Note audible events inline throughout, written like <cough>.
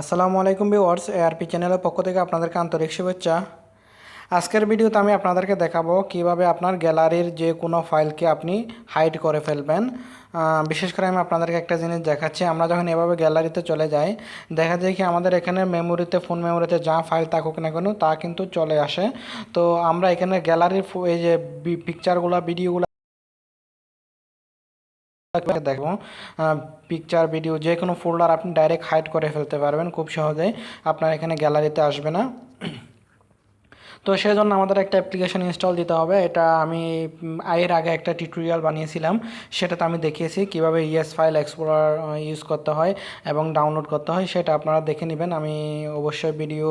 আসসালামু আলাইকুম viewers ARP চ্যানেলের পক্ষ থেকে আপনাদেরকে আন্তরিক শুভেচ্ছা। আজকের ভিডিওতে আমি আপনাদেরকে দেখাবো কীভাবে আপনার গ্যালারির যে কোনো ফাইলকে আপনি হাইড করে ফেলবেন। বিশেষ করে আমি আপনাদেরকে একটা জিনিস দেখাচ্ছি, আমরা যখন এভাবে গ্যালারিতে চলে যাই, দেখা যায় কি আমাদের এখানে মেমোরিতে ফোন মেমোরিতে যা ফাইল থাকুক না কেন তা কিন্তু চলে আসে। তো আমরা এখানে গ্যালারির এই যে পিকচারগুলো ভিডিওগুলো দেখব। পিকচার ভিডিও যে কোনো ফোল্ডার আপনি ডাইরেক্ট হাইড করে ফেলতে পারবেন খুব সহজেই। আপনার এখানে গ্যালারিতে আসবে না। <clears throat> তো সেই জন্য আমাদের একটা অ্যাপ্লিকেশন ইনস্টল দিতে হবে। এটা আমি এর আগে একটা টিউটোরিয়াল বানিয়েছিলাম। সেটাতে আমি দেখিয়েছি কীভাবে ইএস ফাইল এক্সপ্লোরার ইউজ করতে হয় এবং ডাউনলোড করতে হয়। সেটা আপনারা দেখে নেবেন। আমি অবশ্যই ভিডিও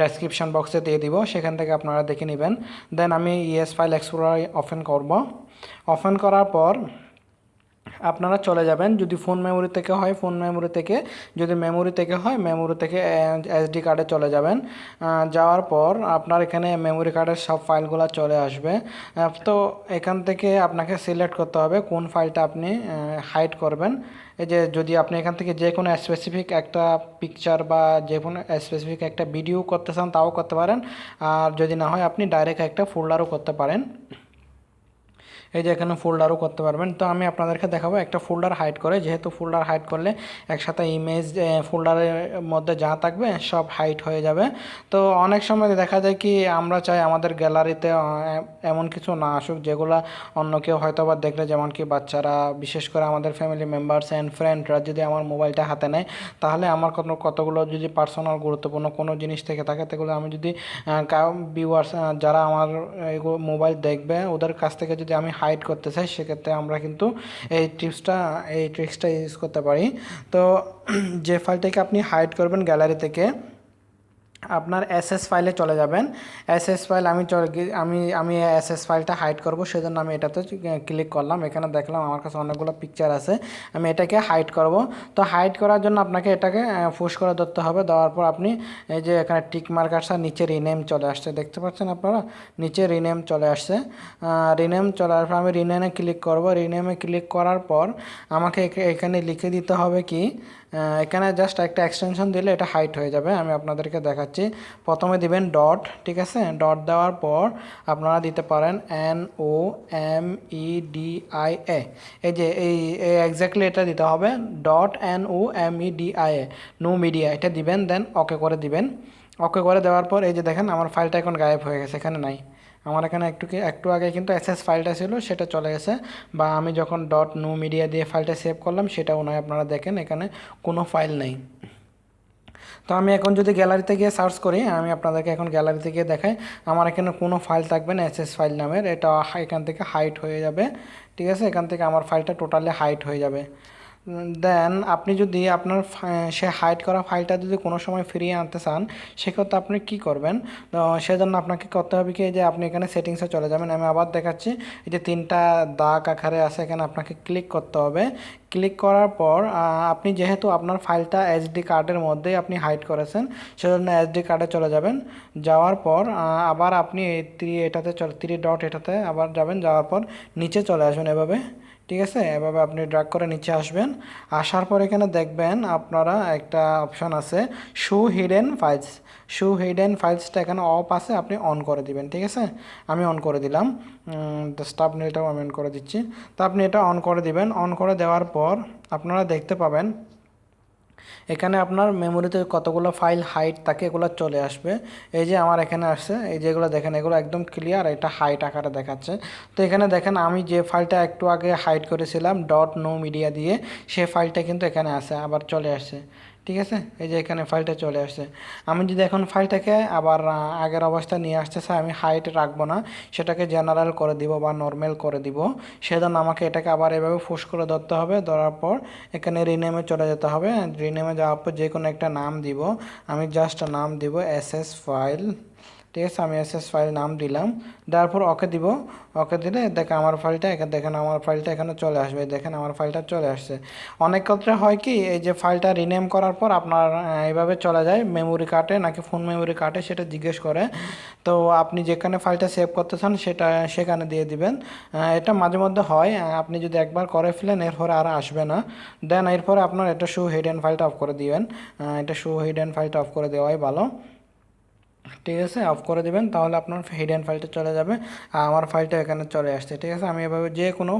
ডেসক্রিপশন বক্সে দিয়ে দিব। সেখান থেকে আপনারা দেখে নেবেন। দেন আমি ইএস ফাইল এক্সপ্লোরার ওপেন করব। ওপেন করার পর আপনারা চলে যাবেন। যদি ফোন মেমোরি থেকে হয় ফোন মেমোরি থেকে। যদি মেমোরি থেকে হয় মেমোরি থেকে এসডি কার্ডে চলে যাবেন। যাওয়ার পর আপনার এখানে মেমোরি কার্ডের সব ফাইলগুলো চলে আসবে। তো এখান থেকে আপনাকে সিলেক্ট করতে হবে কোন ফাইলটা আপনি হাইড করবেন। এই যে যদি আপনি এখান থেকে যে কোনো স্পেসিফিক একটা পিকচার বা যে কোনো স্পেসিফিক একটা ভিডিও করতে চান, তাও করতে পারেন। আর যদি না হয়, আপনি ডাইরেক্ট একটা ফোল্ডারও করতে পারেন। এই যে এখানে ফোল্ডারও করতে পারবেন। তো আমি আপনাদেরকে দেখাবো একটা ফোল্ডার হাইড করে। যেহেতু ফোল্ডার হাইড করলে একসাথে ইমেজ ফোল্ডারের মধ্যে যা থাকবে সব হাইড হয়ে যাবে। তো অনেক সময় দেখা যায় কি আমরা চাই আমাদের গ্যালারিতে এমন কিছু না আসুক, যেগুলো অন্য কেউ হয়তো বা দেখলে, যেমন কি বাচ্চারা, বিশেষ করে আমাদের ফ্যামিলি মেম্বার্স অ্যান্ড ফ্রেন্ডরা যদি আমার মোবাইলটা হাতে নেয়, তাহলে আমার কোনো কতগুলো যদি পার্সোনাল গুরুত্বপূর্ণ কোনো জিনিস থেকে থাকে, সেগুলো আমি যদি ভিউয়ার্স যারা আমার মোবাইল দেখবে, ওদের কাছ থেকে যদি আমি হাইড করতে চাই, সেক্ষেত্রে আমরা কিন্তু এই টিপসটা এই ট্রিক্সটা ইউজ করতে পারি। তো, <clears throat> যে ফাইলটাকে আপনি হাইড করবেন গ্যালারি থেকে আপনার এসএস ফাইলে চলে যাবেন। এসএস ফাইল আমি আমি আমি এসএস ফাইলটা হাইড করব, সেজন্য আমি এটাতে ক্লিক করলাম। এখানে দেখলাম আমার কাছে অনেকগুলো পিকচার আছে, আমি এটাকে হাইড করব। তো হাইড করার জন্য আপনাকে এটাকে ফুস করে ধরতে হবে। দেওয়ার পর আপনি এই যে এখানে টিক মার্ক আসছে নিচে রিনেম চলে আসছে। দেখতে পাচ্ছেন আপনারা? নিচে রিনেম চলে আসছে। রিনেম চলে আসার পর আমি রিনেমে ক্লিক করব। রিনেমে ক্লিক করার পর আমাকে এখা- এখানে লিখে দিতে হবে কি এখানে জাস্ট একটা এক্সটেনশন দিলে এটা হাইট হয়ে যাবে, আমি আপনাদেরকে দেখাচ্ছি। প্রথমে দিবেন ডট ঠিক আছে? ডট দেওয়ার পর আপনারা দিতে পারেন N O M E D I A এই যে, এই এক্স্যাক্টলি এটা দিতে হবে। Dot N O M E D I A no media এটা দিবেন দেন ওকে করে দিবেন। ওকে করে দেওয়ার পর এই যে দেখেন, আমার ফাইলটা এখন গায়েব হয়ে গেছে, এখানে নাই। আমার এখানে একটু একটু আগে কিন্তু এসএস ফাইলটা ছিল, সেটা চলে গেছে। বা আমি যখন ডট নো মিডিয়া দিয়ে ফাইলটা সেভ করলাম সেটাও নয় আপনারা দেখেন, এখানে কোনো ফাইল নেই। তো আমি এখন যদি গ্যালারিতে গিয়ে সার্চ করি, আমি আপনাদেরকে এখন গ্যালারিতে গিয়ে দেখাই, আমার এখানে কোনো ফাইল থাকবে না এসএস ফাইল নামের, এটা এখান থেকে হাইট হয়ে যাবে, ঠিক আছে? এখান থেকে আমার ফাইলটা টোটালি হাইট হয়ে যাবে। দেন আপনি যদি আপনার সে হাইড করা ফাইলটা যদি কোনো সময় ফিরিয়ে আনতে চান, সেক্ষেত্রে আপনি কি করবেন? তো সেজন্য আপনাকে করতে হবে কি, যে আপনি এখানে সেটিংসে চলে যাবেন। আমি আবার দেখাচ্ছি, এই যে তিনটা দাগ আকারে আছে এখানে আপনাকে ক্লিক করতে হবে। ক্লিক করার পর আপনি যেহেতু আপনার ফাইলটা এসডি কার্ডের মধ্যেই আপনি হাইড করেছেন, সেজন্য এসডি কার্ডে চলে যাবেন। যাওয়ার পর আবার আপনি ত্রি এটাতে ত্রি ডট এটাতে আবার যাবেন। যাওয়ার পর নিচে চলে আসবেন এভাবে, ঠিক আছে? এভাবে আপনি ড্রাগ করে নিচে আসবেন। আসার পর এখানে দেখবেন আপনারা একটা অপশন আছে show hidden files show hidden ফাইলসটা এখানে অফ আছে, আপনি অন করে দিবেন, ঠিক আছে? আমি অন করে দিলাম। স্টাফ এটাও আমি অন করে দিচ্ছি। তো আপনি এটা অন করে দিবেন। অন করে দেওয়ার পর আপনারা দেখতে পাবেন, এখানে আপনার মেমোরিতে কতগুলো ফাইল হাইট থাকে এগুলো চলে আসবে। এই যে আমার এখানে আসছে, এই যেগুলো দেখেন, এগুলো একদম ক্লিয়ার, এটা হাইট আকারে দেখাচ্ছে। তো এখানে দেখেন, আমি যে ফাইলটা একটু আগে হাইট করেছিলাম ডট নো মিডিয়া দিয়ে, সে ফাইলটা কিন্তু এখানে আছে, আবার চলে আসছে। ঠিক আছে? এই যে এখানে ফাইলটা চলে আসছে। আমি যদি এখন ফাইলটাকে আবার আগের অবস্থায় নিয়ে আসতে চাই, আমি হাইট রাখব না, সেটাকে জেনারেল করে দিব বা নর্মাল করে দিব। সেজন্য আমাকে এটাকে আবার এভাবে ফুস করে ধরতে হবে। ধরার পর এখানে রিনেমে চলে যেতে হবে। রিনেমে যাওয়ার পর যে কোনো একটা নাম দিব। আমি জাস্ট নাম দিব এস এস ফাইল ঠিক আছে আমি এস এস ফাইল নাম দিলাম। দেওয়ার পর ওকে দিব। ওকে দিলে দেখেন আমার ফাইলটা এখানে দেখেন আমার ফাইলটা এখানে চলে আসবে। দেখেন আমার ফাইলটা চলে আসছে। অনেক ক্ষেত্রে হয় কি, এই যে ফাইলটা রিনেম করার পর আপনার এইভাবে চলে যায়। মেমোরি কার্ডে নাকি ফোন মেমোরি কার্ডে সেটা জিজ্ঞেস করে। তো আপনি যেখানে ফাইলটা সেভ করতে চান, সেটা, সেখানে দিয়ে দিবেন। এটা মাঝে মধ্যে হয়। আপনি যদি একবার করে ফেলেন, এরপরে আর আসবে না। দেন এরপরে আপনার এটা শু হিডেন ফাইলটা অফ করে দিবেন। এটা শু হিডেন ফাইলটা অফ করে দেওয়াই ভালো। ঠিক আছে অফ করে দেবেন, তাহলে আপনার হিডেন ফাইলটা চলে যাবে। আর আমার ফাইলটা এখানে চলে আসছে, ঠিক আছে? আমি এভাবে যে কোনো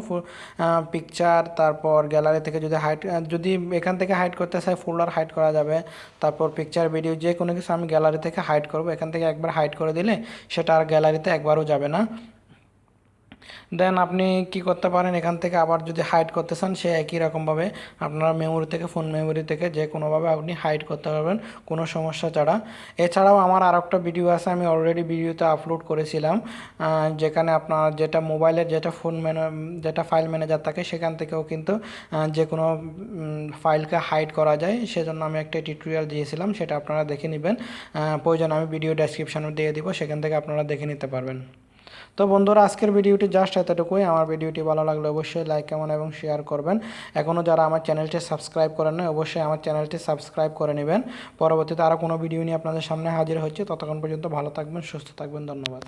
পিকচার তারপর গ্যালারি থেকে যদি হাইড যদি এখান থেকে হাইড করতে চাই ফোল্ডার হাইড করা যাবে। তারপর পিকচার ভিডিও যে কোনো কিছু আমি গ্যালারি থেকে হাইড করব। এখান থেকে একবার হাইড করে দিলে, সেটা আর গ্যালারিতে একবারও যাবে না। দেন আপনি কি করতে পারেন? এখান থেকে আবার যদি হাইড করতে চান, সে একই রকমভাবে আপনার মেমোরি থেকে ফোন মেমোরি থেকে যে কোনোভাবে আপনি হাইড করতে পারবেন, কোনো সমস্যা ছাড়া। এছাড়াও আমার আর একটা ভিডিও আছে, আমি অলরেডি ভিডিওতে আপলোড করেছিলাম যেখানে আপনার যেটা মোবাইলের যেটা ফোন ম্যানে যেটা ফাইল ম্যানেজার থাকে, সেখান থেকেও কিন্তু যে কোনো ফাইলকে হাইড করা যায়। সেজন্য আমি একটা টিউটোরিয়াল দিয়েছিলাম, সেটা আপনারা দেখে নেবেন। প্রয়োজন আমি ভিডিও ডেসক্রিপশানে দিয়ে দিব, সেখান থেকে আপনারা দেখে নিতে পারবেন। তো বন্ধুরা, আজকের ভিডিওটি জাস্ট এতটুকুই। আমার ভিডিওটি ভালো লাগলে অবশ্যই লাইক কেমন এবং শেয়ার করবেন। এখনও যারা আমার চ্যানেলটি সাবস্ক্রাইব করেন নাই, অবশ্যই আমার চ্যানেলটি সাবস্ক্রাইব করে নেবেন। পরবর্তীতে আরও কোনো ভিডিও নিয়ে আপনাদের সামনে হাজির হচ্ছে। ততক্ষণ পর্যন্ত ভালো থাকবেন, সুস্থ থাকবেন। ধন্যবাদ।